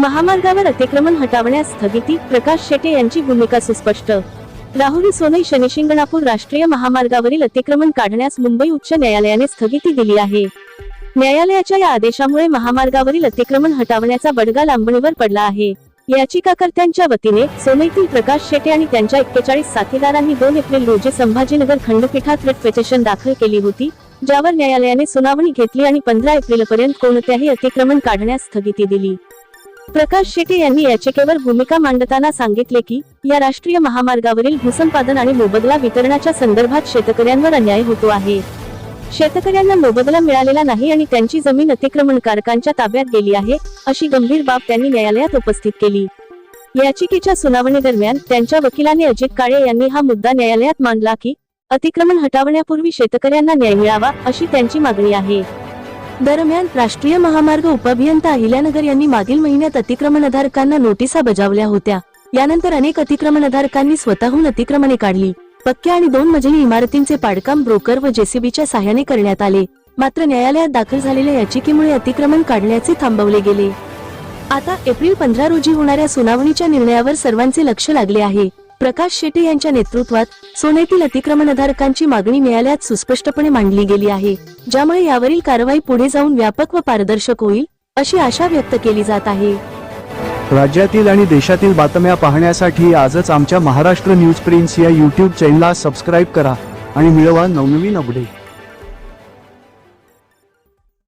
महामार्गावर अतिक्रमण हटवण्यास स्थगिती प्रकाश शेटे यांची भूमिका सुस्पष्ट. राहुरी सोनई शनिशिंगणापूर राष्ट्रीय महामार्गावरील अतिक्रमण काढण्यास मुंबई उच्च न्यायालयाने स्थगिती दिली आहे. न्यायालयाच्या या आदेशामुळे महामार्गावरील अतिक्रमण हटवण्याचा बडगा लांबणीवर पडला आहे. याचिकाकर्त्यांच्या वतीने सोनईतील प्रकाश शेटे आणि त्यांच्या एक्केचाळीस साथीदारांनी दोन एप्रिल रोजी संभाजीनगर खंडपीठात रिट पिटिशन दाखल केली होती ज्यावर न्यायालयाने सुनावणी घेतली आणि पंधरा एप्रिलपर्यंत कोणत्याही अतिक्रमण काढण्यास स्थगिती दिली. प्रकाश शेटे यांनी याचिकेवर भूमिका मांडताना सांगितले की या राष्ट्रीय महामार्गावरील भूसंपादन आणि मोबदला वितरणाच्या संदर्भात शेतकऱ्यांवर अन्याय होतो आहे. शेतकऱ्यांना मोबदला मिळालेला नाही आणि त्यांची जमीन अतिक्रमणकारकांच्या ताब्यात गेली आहे अशी गंभीर बाब त्यांनी न्यायालयात उपस्थित केली. याचिकेच्या सुनावणी दरम्यान त्यांच्या वकिलाने अजित काळे यांनी हा मुद्दा न्यायालयात मांडला की अतिक्रमण हटवण्यापूर्वी शेतकऱ्यांना न्याय मिळावा अशी त्यांची मागणी आहे. दरम्यान राष्ट्रीय महामार्ग उपअभियंता अहिल्यानगर यांनी मागील महिन्यात अतिक्रमणधारकांना नोटिसा बजावल्या होत्या. यानंतर अनेक अतिक्रमणधारकांनी स्वतःहून अतिक्रमणे काढली. पक्क्या आणि दोन मजली इमारतींचे पाडकाम ब्रोकर व जेसीबीच्या सहाय्याने करण्यात आले. मात्र न्यायालयात दाखल झालेल्या याचिकेमुळे अतिक्रमण काढण्याचे थांबवले गेले. आता एप्रिल पंधरा रोजी होणाऱ्या सुनावणीच्या निर्णयावर सर्वांचे लक्ष लागले आहे. प्रकाश शेटे यांच्या नेतृत्वात सोनेतील अतिक्रमणधारकांची मागणी न्यायालयात सुस्पष्टपणे मांडली गेली आहे ज्यामुळे यावरील कारवाई पुढे जाऊन व्यापक व पारदर्शक होईल अशी आशा व्यक्त केली जात आहे. राज्यातील आणि देशातील बातम्या पाहण्यासाठी आजच आमच्या महाराष्ट्र न्यूज प्रिन्स या यूट्यूब चॅनलला सबस्क्राईब करा आणि मिळवा नवनवीन अपडेट